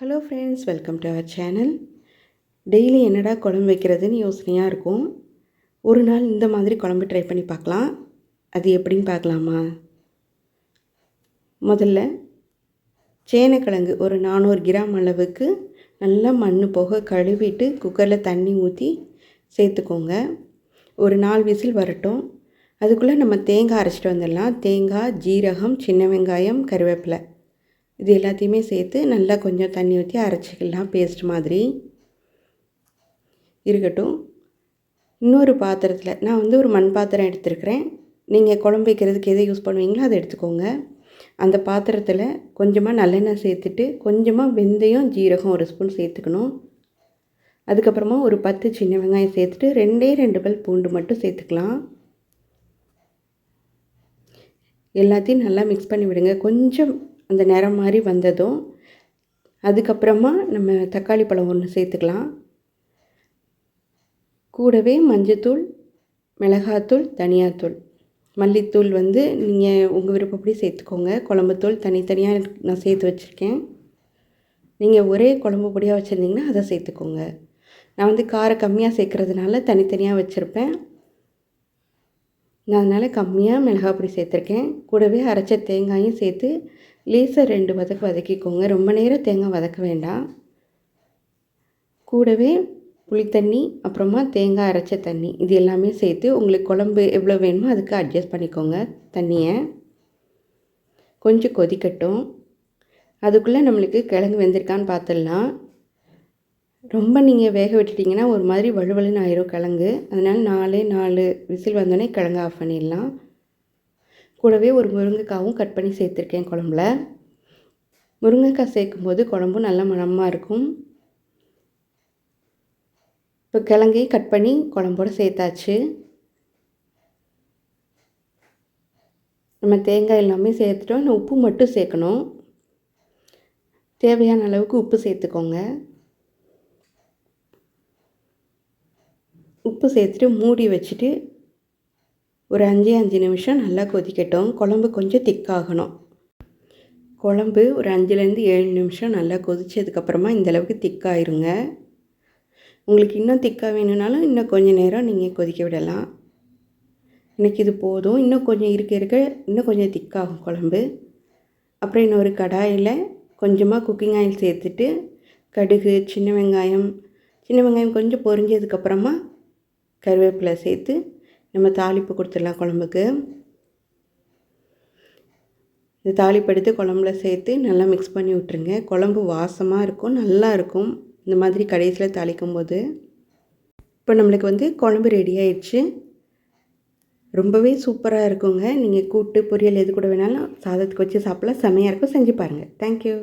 Hello friends welcome to our channel daily என்னடா குழம்பு வைக்கிறதுன்னு யோசனையாக இருக்கும். ஒரு நாள் இந்த மாதிரி குழம்பு ட்ரை பண்ணி பார்க்கலாம். அது எப்படின்னு பார்க்கலாமா? முதல்ல சேனைக்கிழங்கு ஒரு நானூறு கிராம் அளவுக்கு நல்லா மண் போக கழுவிட்டு குக்கரில் தண்ணி ஊற்றி சேர்த்துக்கோங்க. ஒரு நாலு விசில் வரட்டும். அதுக்குள்ளே நம்ம தேங்காய் அரைச்சிட்டு வந்துடலாம். தேங்காய் ஜீரகம் சின்ன வெங்காயம் கருவேப்பிலை. இது எல்லாத்தையுமே சேர்த்து நல்லா கொஞ்சம் தண்ணி ஊற்றி அரைச்சிக்கலாம் பேஸ்ட் மாதிரி. இருக்கட்டும். இன்னொரு பாத்திரத்தில் நான் வந்து ஒரு மண் பாத்திரம் எடுத்துருக்கிறேன். நீங்கள் குழம்பு வைக்கிறதுக்கு எதை யூஸ் பண்ணுவீங்களோ அதை எடுத்துக்கோங்க. அந்த பாத்திரத்தில் கொஞ்சமாக நல்லெண்ணெய் சேர்த்துட்டு கொஞ்சமாக வெந்தயம் ஜீரகம் ஒரு ஸ்பூன் சேர்த்துக்கணும். அதுக்கப்புறமா ஒரு பத்து சின்ன வெங்காயம் சேர்த்துட்டு ரெண்டே ரெண்டு பல் பூண்டு மட்டும் சேர்த்துக்கலாம். எல்லாத்தையும் நல்லா மிக்ஸ் பண்ணி விடுங்க. கொஞ்சம் அந்த நிறம் மாதிரி வந்ததும் அதுக்கப்புறமா நம்ம தக்காளி பழம் ஒன்று சேர்த்துக்கலாம். கூடவே மஞ்சத்தூள் மிளகாத்தூள் தனியாத்தூள். மல்லித்தூள் வந்து நீங்கள் உங்கள் விருப்பப்படி சேர்த்துக்கோங்க. குழம்புத்தூள் தனித்தனியாக நான் சேர்த்து வச்சுருக்கேன். நீங்கள் ஒரே குழம்பு பொடியாக வச்சுருந்தீங்கன்னா அதை சேர்த்துக்கோங்க. நான் வந்து காரம் கம்மியாக சேர்க்குறதுனால தனித்தனியாக வச்சுருப்பேன். நான் அதனால் கம்மியாக மிளகாய் பொடி சேர்த்துருக்கேன். கூடவே அரைச்ச தேங்காயும் சேர்த்து லேசாக ரெண்டு வதக்கு வதக்கிக்கோங்க. ரொம்ப நேரம் தேங்காய் வதக்க வேண்டாம். கூடவே புளித்தண்ணி அப்புறமா தேங்காய் அரைச்ச தண்ணி இது எல்லாமே சேர்த்து உங்களுக்கு குழம்பு எவ்வளோ வேணுமோ அதுக்கு அட்ஜஸ்ட் பண்ணிக்கோங்க தண்ணியை. கொஞ்சம் கொதிக்கட்டும். அதுக்குள்ளே நம்மளுக்கு கிழங்கு வெந்திருக்கான்னு பார்த்துடலாம் ரொம்ப நீங்கள் வேக விட்டுட்டிங்கன்னா ஒரு மாதிரி வலுவலுன்னு ஆயிரும் கிழங்கு. அதனால் நாலே நாலு விசில் வந்தோடனே கிழங்கு ஆஃப் பண்ணிடலாம். கூடவே ஒரு முருங்கைக்காவும் கட் பண்ணி சேர்த்துருக்கேன் குழம்புல. முருங்கைக்காய் சேர்க்கும்போது குழம்பும் நல்ல மணமாக இருக்கும். இப்போ கிழங்கையும் கட் பண்ணி குழம்போடு சேர்த்தாச்சு. நம்ம தேங்காய் எல்லாமே சேர்த்துட்டோம். இன்னும் உப்பு மட்டும் சேர்க்கணும். தேவையான அளவுக்கு உப்பு சேர்த்துக்கோங்க. உப்பு சேர்த்துட்டு மூடி வச்சுட்டு ஒரு அஞ்சு அஞ்சு நிமிஷம் நல்லா கொதிக்கட்டும். குழம்பு கொஞ்சம் திக்காகணும். குழம்பு ஒரு அஞ்சுலேருந்து ஏழு நிமிஷம் நல்லா கொதித்ததுக்கப்புறமா இந்தளவுக்கு திக்காயிருங்க. உங்களுக்கு இன்னும் திக்காக வேணும்னாலும் இன்னும் கொஞ்சம் நேரம் நீங்கள் கொதிக்க விடலாம். எனக்கு இது போதும். இன்னும் கொஞ்சம் இருக்க இருக்க இன்னும் கொஞ்சம் திக்காகும் குழம்பு. அப்புறம் இன்னொரு கடாயில் கொஞ்சமாக குக்கிங் ஆயில் சேர்த்துட்டு கடுகு சின்ன வெங்காயம் சின்ன வெங்காயம் கொஞ்சம் பொரிஞ்சதுக்கப்புறமா கருவேப்பிலை சேர்த்து நம்ம தாளிப்பு கொடுத்துடலாம் குழம்புக்கு. இந்த தாளிப்பு எடுத்து குழம்புல சேர்த்து நல்லா மிக்ஸ் பண்ணி விட்ருங்க குழம்பு வாசமாக இருக்கும் நல்லா இருக்கும். இந்த மாதிரி கடைசியில் தாளிக்கும் போது இப்போ நம்மளுக்கு வந்து குழம்பு ரெடி ஆயிடுச்சு. ரொம்பவே சூப்பராக இருக்குங்க. நீங்கள் கூட்டு பொரியல் எது கூட வேணாலும் சாதத்துக்கு வச்சு சாப்பிட்லாம். செம்மையாக இருக்கும். செஞ்சு பாருங்கள் தேங்க்யூ